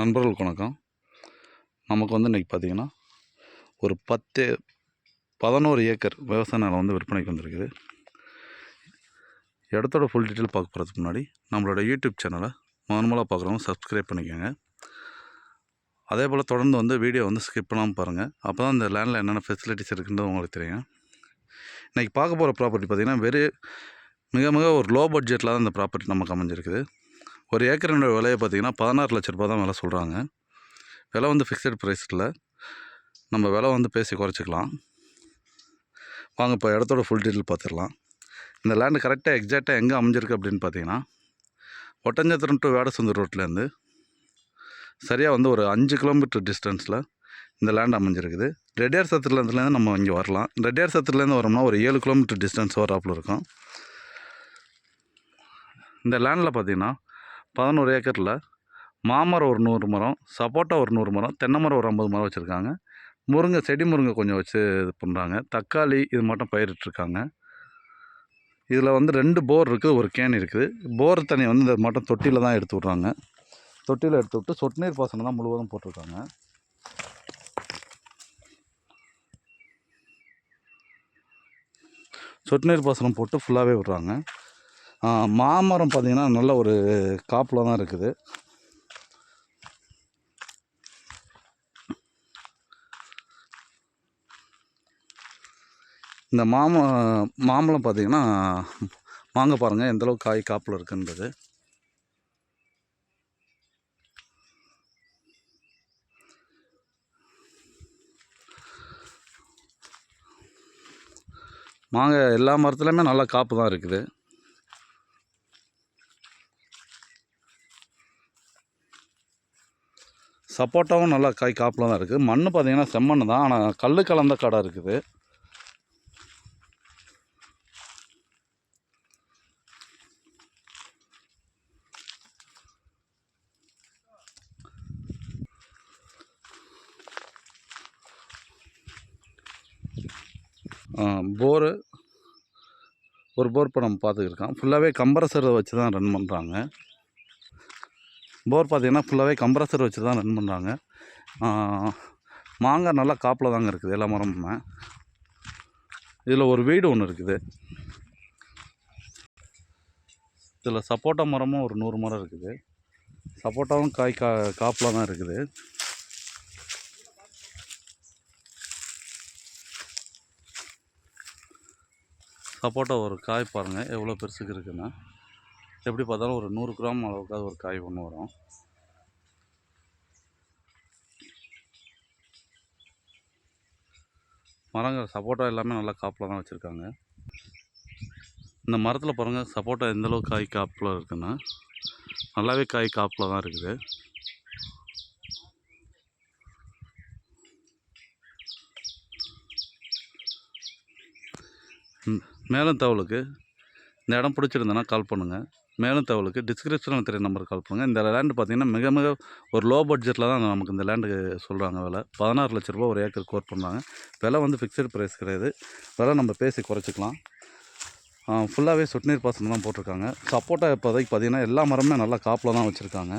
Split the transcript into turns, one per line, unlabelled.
நண்பர்களுக்கு வணக்கம். நமக்கு வந்து இன்றைக்கி பார்த்தீங்கன்னா ஒரு பத்து பதினோரு ஏக்கர் விவசாய நிலம் வந்து விற்பனைக்கு வந்திருக்குது. இடத்தோட ஃபுல் டீட்டெயில் பார்க்க போகிறதுக்கு முன்னாடி நம்மளோட யூடியூப் சேனலை நார்மலாக பார்க்குறவங்க சப்ஸ்கிரைப் பண்ணிக்கோங்க. அதே போல் தொடர்ந்து வந்து வீடியோ வந்து ஸ்கிப் பண்ணாமல் பாருங்கள் அப்போ தான் இந்த லேண்டில் என்னென்ன ஃபெசிலிட்டிஸ் இருக்குன்றது உங்களுக்கு தெரியும். இன்றைக்கி பார்க்க போகிற ப்ராப்பர்ட்டி பார்த்திங்கன்னா வெறும் மிக மிக ஒரு லோ பட்ஜெட்டில் தான் இந்த ப்ராப்பர்ட்டி நமக்கு அமைஞ்சிருக்குது. ஒரு ஏக்கரினோட விலையை பார்த்தீங்கன்னா பதினாறு லட்ச ரூபா தான் விலை சொல்கிறாங்க விலை வந்து ஃபிக்ஸட் ப்ரைஸ் இல்லை நம்ம விலை வந்து பேசி குறைச்சிக்கலாம். வாங்க இப்போ இடத்தோட ஃபுல் டீட்டெயில் பார்த்துடலாம் இந்த லேண்டு கரெக்டாக எக்ஸாக்டாக எங்கே அமைஞ்சிருக்கு அப்படின்னு பார்த்தீங்கன்னா ஒட்டஞ்சத்திரம் டு வேடசுந்தர் ரோட்லேருந்து சரியாக வந்து ஒரு அஞ்சு கிலோமீட்டர் டிஸ்டன்ஸில் இந்த லேண்ட் அமைஞ்சிருக்குது. ரெட்டியார் சத்திரத்துலேருந்து நம்ம இங்கே வரலாம். ரெட்டியார் சத்திரத்துலேருந்து வரோம்னா ஒரு ஏழு கிலோமீட்டர் டிஸ்டன்ஸ் வராப்புல இருக்கும். இந்த லேண்டில் பார்த்தீங்கன்னா பதினோரு ஏக்கரில் மாமரம் ஒரு நூறு மரம் சப்போட்டா ஒரு நூறு மரம் தென்னை மரம் ஒரு ஐம்பது மரம் வச்சுருக்காங்க. முருங்கை செடி முருங்கை கொஞ்சம் வச்சு இது பண்ணுறாங்க தக்காளி இது மட்டும் பயிரிட்டிருக்காங்க. இதில் வந்து ரெண்டு போர் இருக்குது ஒரு கேன் இருக்குது. போர் தண்ணி வந்து இந்த மட்டும் தொட்டியில் தான் எடுத்து விட்றாங்க. தொட்டியில் எடுத்து விட்டு சொட்டு நீர் பாசனம் தான் முழுவதும் போட்டிருக்காங்க. சொட்டு நீர் பாசனம் போட்டு ஃபுல்லாகவே விட்றாங்க. மாமரம் பார்த்திங்கன்னா நல்ல ஒரு காப்பில் தான் இருக்குது. இந்த மாம மாம்பழம் பார்த்தீங்கன்னா வாங்க பாருங்கள் எந்தளவுக்கு காய் காப்பில் இருக்குன்றது. மாங்காய் எல்லா மரத்துலையுமே நல்லா காப்பு தான் இருக்குது. சப்போட்டாவும் நல்லா காய் காப்பில் தான் இருக்குது. மண் பார்த்திங்கன்னா செம்மண் தான். ஆனால் கல் கலந்த கடை இருக்குது. போரு. ஒரு போர் இப்போ நம்ம பார்த்துக்கிருக்கோம் ஃபுல்லாகவே கம்ப்ரஸரை வச்சு தான் ரன் பண்ணுறாங்க. போர் பார்த்தீங்கன்னா ஃபுல்லாகவே கம்ப்ரஸர் வச்சு தான் ரன் பண்ணுறாங்க மாங்காய் நல்லா காப்பில் தாங்க இருக்குது எல்லா மரமுமே. இதில் ஒரு வீடு ஒன்று இருக்குது. இதில் சப்போட்டா மரமும் ஒரு நூறு மரம் இருக்குது. சப்போட்டாவும் காய் கா காப்பில் தான் இருக்குது. சப்போட்டா ஒரு காய் பாருங்கள் எவ்வளோ பெருசுக்கு இருக்குன்னா. எப்படி பார்த்தாலும் ஒரு நூறு கிராம் அளவுக்காவது ஒரு காய் ஒன்று வரும். மரங்கள் சப்போட்டா எல்லாமே நல்லா காப்பில் தான் வச்சுருக்காங்க. இந்த மரத்தில் பாருங்கள் சப்போட்டா எந்தளவுக்கு காய் காப்பில் இருக்குன்னா நல்லாவே காய் காப்பில் தான் இருக்குது. மேலும் தவளுக்கு இந்த இடம் பிடிச்சிருந்தேன்னா கால் பண்ணுங்கள் மேலும் தகவலுக்கு டிஸ்கிரிப்ஷனில் தெரிய நம்பருக்கு கால் பண்ணுங்கள் இந்த லேண்டு பார்த்தீங்கன்னா மிக மிக ஒரு லோ பட்ஜெட்டில் தான் நமக்கு இந்த லேண்டுக்கு சொல்கிறாங்க விலை. பதினாறு லட்ச ரூபா ஒரு ஏக்கர் கோட் பண்ணுறாங்க விலை வந்து ஃபிக்ஸட் ப்ரைஸ் கிடையாது. விலை நம்ம பேசி குறைச்சிக்கலாம். ஃபுல்லாகவே சொட்டு நீர் பாசனம் தான் போட்டிருக்காங்க. சப்போட்டா இப்போதைக்கு பார்த்தீங்கன்னா எல்லா மரமே நல்லா காப்பில் தான் வச்சுருக்காங்க.